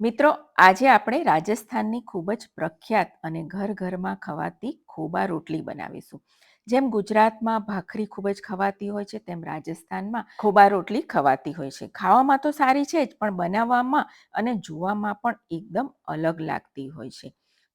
મિત્રો, આજે આપણે રાજસ્થાનની ખૂબ જ પ્રખ્યાત અને ઘર ઘરમાં ખવાતી ખોબા રોટલી બનાવીશું. જેમ ગુજરાતમાં ભાખરી ખૂબ જ ખવાતી હોય છે, તેમ રાજસ્થાનમાં ખોબા રોટલી ખવાતી હોય છે. ખાવામાં તો સારી છે જ, પણ બનાવવામાં અને જોવામાં પણ એકદમ અલગ લાગતી હોય છે.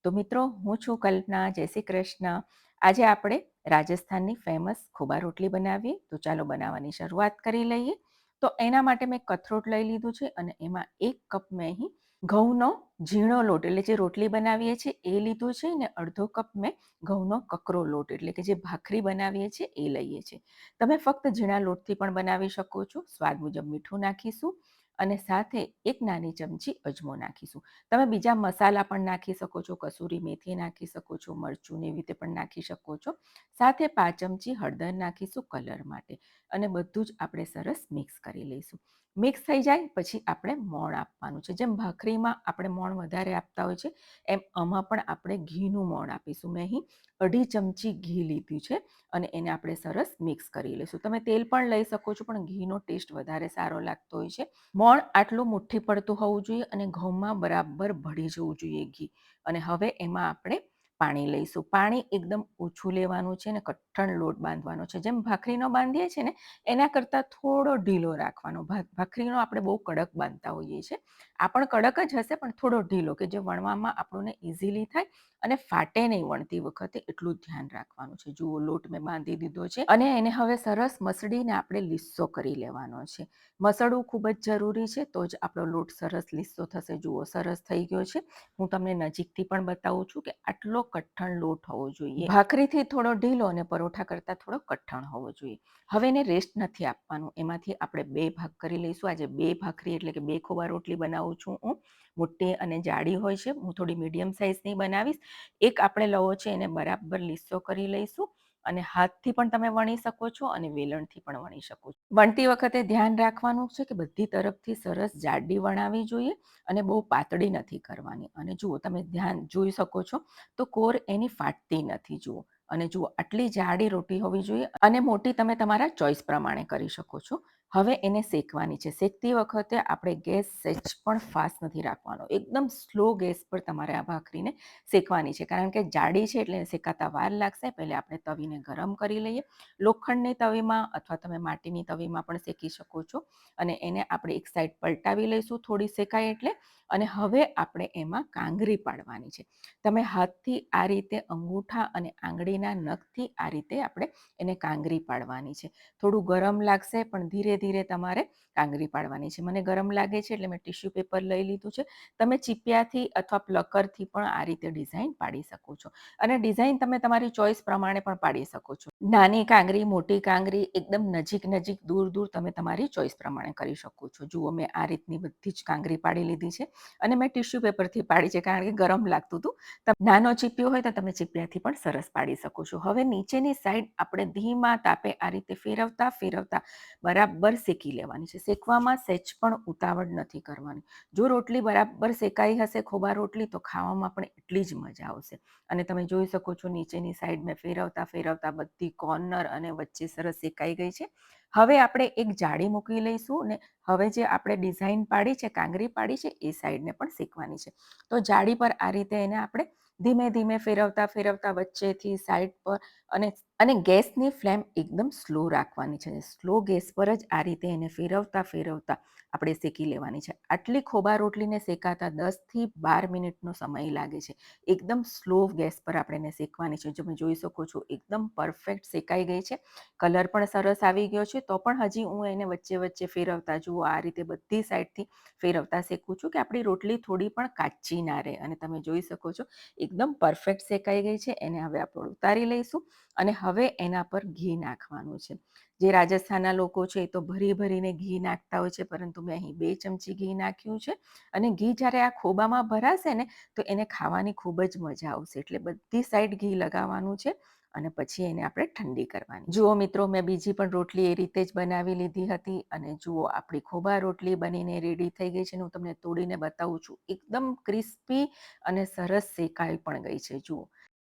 તો મિત્રો, હું છું કલ્પના, જય શ્રી કૃષ્ણ. આજે આપણે રાજસ્થાનની ફેમસ ખોબા રોટલી બનાવીએ. તો ચાલો બનાવવાની શરૂઆત કરી લઈએ. તો એના માટે મેં કથરોટ લઈ લીધું છે અને એમાં એક કપ મેં અહીં ઘઉંનો ઝીણો લોટ, એટલે જે રોટલી બનાવીએ છીએ એ લીધું છે ને અડધો કપ મેં ઘઉંનો કકરો લોટ, એટલે કે જે ભાખરી બનાવીએ છીએ એ લઈએ છીએ. તમે ફક્ત ઝીણા લોટથી પણ બનાવી શકો છો, સ્વાદ મુજબ મીઠું નાખીશું અને સાથે એક નાની ચમચી અજમો નાખીશું. તમે બીજા મસાલા પણ નાખી શકો છો, કસૂરી મેથી નાખી શકો છો, મરચું એવી રીતે પણ નાખી શકો છો. સાથે પાંચ ચમચી હળદર નાખીશું કલર માટે અને બધું જ આપણે સરસ મિક્સ કરી લઈશું. મિક્સ થઈ જાય, પછી આપણે મોણ આપવાનું છે. જેમ ભાખરીમાં આપણે મોણ વધારે આપતા હોય છે, એમ આમાં પણ આપણે ઘીનું મોણ આપીશું. મેં અહીં અઢી ચમચી ઘી લીધું છે અને એને આપણે સરસ મિક્સ કરી લઈશું. તમે તેલ પણ લઈ શકો છો, પણ ઘીનો ટેસ્ટ વધારે સારો લાગતો હોય છે. મોણ આટલું મુઠ્ઠી પડતું હોવું જોઈએ અને ઘઉંમાં બરાબર ભળી જવું જોઈએ ઘી. અને હવે એમાં આપણે પાણી લઈશું. પાણી એકદમ ઓછું લેવાનું છે ને કઠણ લોટ બાંધવાનો છે. જેમ ભાખરીનો બાંધીએ છીએ ને, એના કરતાં થોડો ઢીલો રાખવાનો. ભાખરીનો આપણે બહુ કડક બાંધતા હોઈએ છીએ. આ પણ કડક જ હશે, પણ થોડો ઢીલો કે જે વણવામાં આપણને ઇઝીલી થાય અને ફાટે નહીં વણતી વખતે એટલું ધ્યાન રાખવાનું છે. જુઓ, લોટ મેં બાંધી દીધો છે અને એને હવે સરસ મસળીને આપણે લીસ્સો કરી લેવાનો છે. મસળવું ખૂબ જ જરૂરી છે, તો જ આપણો લોટ સરસ લીસ્સો થશે. જુઓ, સરસ થઈ ગયો છે. હું તમને નજીકથી પણ બતાવું છું કે આટલો કઠણ લોટ હોવો જોઈએ. ભાખરીથી થોડો ઢીલો અને પરોઠા કરતાં થોડો કઠણ હોવો જોઈએ. હવે એને રેસ્ટ નથી આપવાનું. એમાંથી આપણે બે ભાગ કરી લઈશું. આજે બે ભાખરી એટલે કે બે ખોબા રોટલી બનાવું છું હું. મોટી અને જાડી હોય છે. હું થોડી મીડિયમ સાઇઝની બનાવીશ. એક આપણે લવો છે એને બરાબર લીસો કરી લઈશું. અને હાથથી પણ તમે વણી શકો છો અને વેલણથી પણ વણી શકો છો. વણતી વખતે ધ્યાન રાખવાનું છે કે બધી તરફથી સરસ જાડી વણાવી જોઈએ અને બહુ પાતળી નથી કરવાની. અને જુઓ, તમે ધ્યાન જોઈ શકો છો તો કોર એની ફાટતી નથી, જુઓ. અને જુઓ, આટલી જાડી રોટી હોવી જોઈએ અને મોટી તમે તમારા ચોઈસ પ્રમાણે કરી શકો છો. હવે એને શેકવાની છે. શેકતી વખતે આપણે ગેસ સેચ પણ ફાસ્ટ નથી રાખવાનો. એકદમ સ્લો ગેસ પર તમારે આ ભાખરીને શેકવાની છે. કારણ કે જાડી છે એટલે શેકાતા વાર લાગશે. પહેલે આપણે તવીને ગરમ કરી લઈએ. લોખંડની તવીમાં અથવા તમે માટીની તવીમાં પણ શેકી શકો છો. અને એને આપણે એક સાઈડ પલટાવી લઈશું થોડી શેકાય એટલે. અને હવે આપણે એમાં કાંગરી પાડવાની છે. તમે હાથથી આ રીતે અંગૂઠા અને આંગળીના નખથી આ રીતે આપણે એને કાંગરી પાડવાની છે. થોડું ગરમ લાગશે પણ ધીરે ધીરે તમારે કાંગરી પાડવાની છે. મને ગરમ લાગે છે એટલે મેં ટિશ્યુ પેપર લઈ લીધું છે. તમે ચીપિયાથી અથવા પ્લકરથી પણ આ રીતે ડિઝાઇન પાડી શકો છો. અને ડિઝાઇન તમે તમારી ચોઈસ પ્રમાણે પણ પાડી શકો છો. નાની કાંગરી મોટી કાંગરી એકદમ નજીક નજીક દૂર દૂર તમે તમારી ચોઈસ પ્રમાણે કરી શકો છો. જુઓ, મેં આ રીતની બધી જ કાંગરી પાડી લીધી છે અને મેં ટિશ્યુ પેપરથી પાડી છે કારણ કે ગરમ લાગતું હતું. નાનો ચીપિયો હોય તો તમે ચીપિયાથી પણ સરસ પાડી શકો છો. હવે નીચેની સાઈડ આપણે ધીમા તાપે આ રીતે ફેરવતા ફેરવતા બરાબર શેકી લેવાની છે. શેકવામાં સહેજ પણ ઉતાવળ નથી કરવાની. જો રોટલી બરાબર શેકાઈ હશે, ખોબા રોટલી, તો ખાવામાં પણ એટલી જ મજા આવશે. અને તમે જોઈ શકો છો, નીચેની સાઈડ મેં ફેરવતા ફેરવતા બધી કોર્નર અને વચ્ચે સરસ શેકાઈ ગઈ છે. હવે આપણે એક જાળી મૂકી લઈશું ને હવે જે આપણે ડિઝાઇન પાડી છે, કાંગરી પાડી છે, એ સાઈડને પણ શેકવાની છે. તો જાળી પર આ રીતે એને આપણે ધીમે ધીમે ફેરવતા ફેરવતા વચ્ચેથી સાઈડ પર અને અને ગેસની ફ્લેમ એકદમ સ્લો રાખવાની છે સ્લો ગેસ પર જ આ રીતે એને ફેરવતા ફેરવતા આપણે શેકી લેવાની છે. આટલી ખોબા રોટલીને શેકાતા દસથી બાર મિનિટનો સમય લાગે છે. એકદમ સ્લો ગેસ પર આપણે એને શેકવાની છે. તમે જોઈ શકો છો, એકદમ પરફેક્ટ શેકાઈ ગઈ છે. કલર પણ સરસ આવી ગયો છે. તો પણ હજી હું એને વચ્ચે વચ્ચે ફેરવતા જુઓ. આ રીતે બધી સાઈડથી ફેરવતા શેકું છું કે આપણી રોટલી થોડી પણ કાચી ના રહે. અને તમે જોઈ શકો છો, એકદમ પરફેક્ટ શેકાઈ ગઈ છે. એને હવે આપણે ઉતારી લઈશું અને હવે એના પર ઘી નાખવાનું છે. જે રાજસ્થાનના લોકો છે એ તો ભરી ભરીને ઘી નાખતા હોય છે, પરંતુ મેં અહીં બે ચમચી ઘી નાખ્યું છે અને ઘી જ્યારે આ ખોબામાં ભરાશે ને, તો એને ખાવાની ખૂબ જ મજા આવશે. એટલે બધી સાઈડ ઘી લગાવવાનું છે અને પછી એને આપણે ઠંડી કરવાની. જુઓ મિત્રો, મેં બીજી પણ રોટલી એ રીતે જ બનાવી લીધી હતી અને જુઓ આપણી ખોબા રોટલી બનીને રેડી થઈ ગઈ છે. હું તમને તોડીને બતાવું છું, એકદમ ક્રિસ્પી અને સરસ શેકાઈ પણ ગઈ છે. જુઓ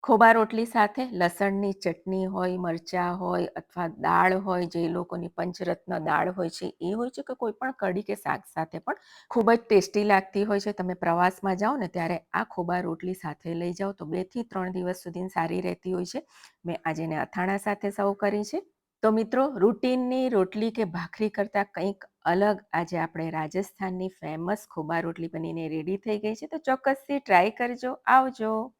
ખોબા રોટલી સાથે લસણની ચટણી હોય, મરચાં હોય અથવા દાળ હોય, જે લોકોની પંચરત્ન દાળ હોય છે, એ હોય છે કે કોઈ પણ કઢી કે શાક સાથે પણ ખૂબ જ ટેસ્ટી લાગતી હોય છે. તમે પ્રવાસમાં જાઓ ને ત્યારે આ ખોબા રોટલી સાથે લઈ જાઓ તો બેથી ત્રણ દિવસ સુધી સારી રહેતી હોય છે. મેં આજે એને અથાણા સાથે સર્વ કરી છે. તો મિત્રો, રૂટીનની રોટલી કે ભાખરી કરતાં કંઈક અલગ આજે આપણે રાજસ્થાનની ફેમસ ખોબા રોટલી બનીને રેડી થઈ ગઈ છે. તો ચોક્કસથી ટ્રાય કરજો. આવજો.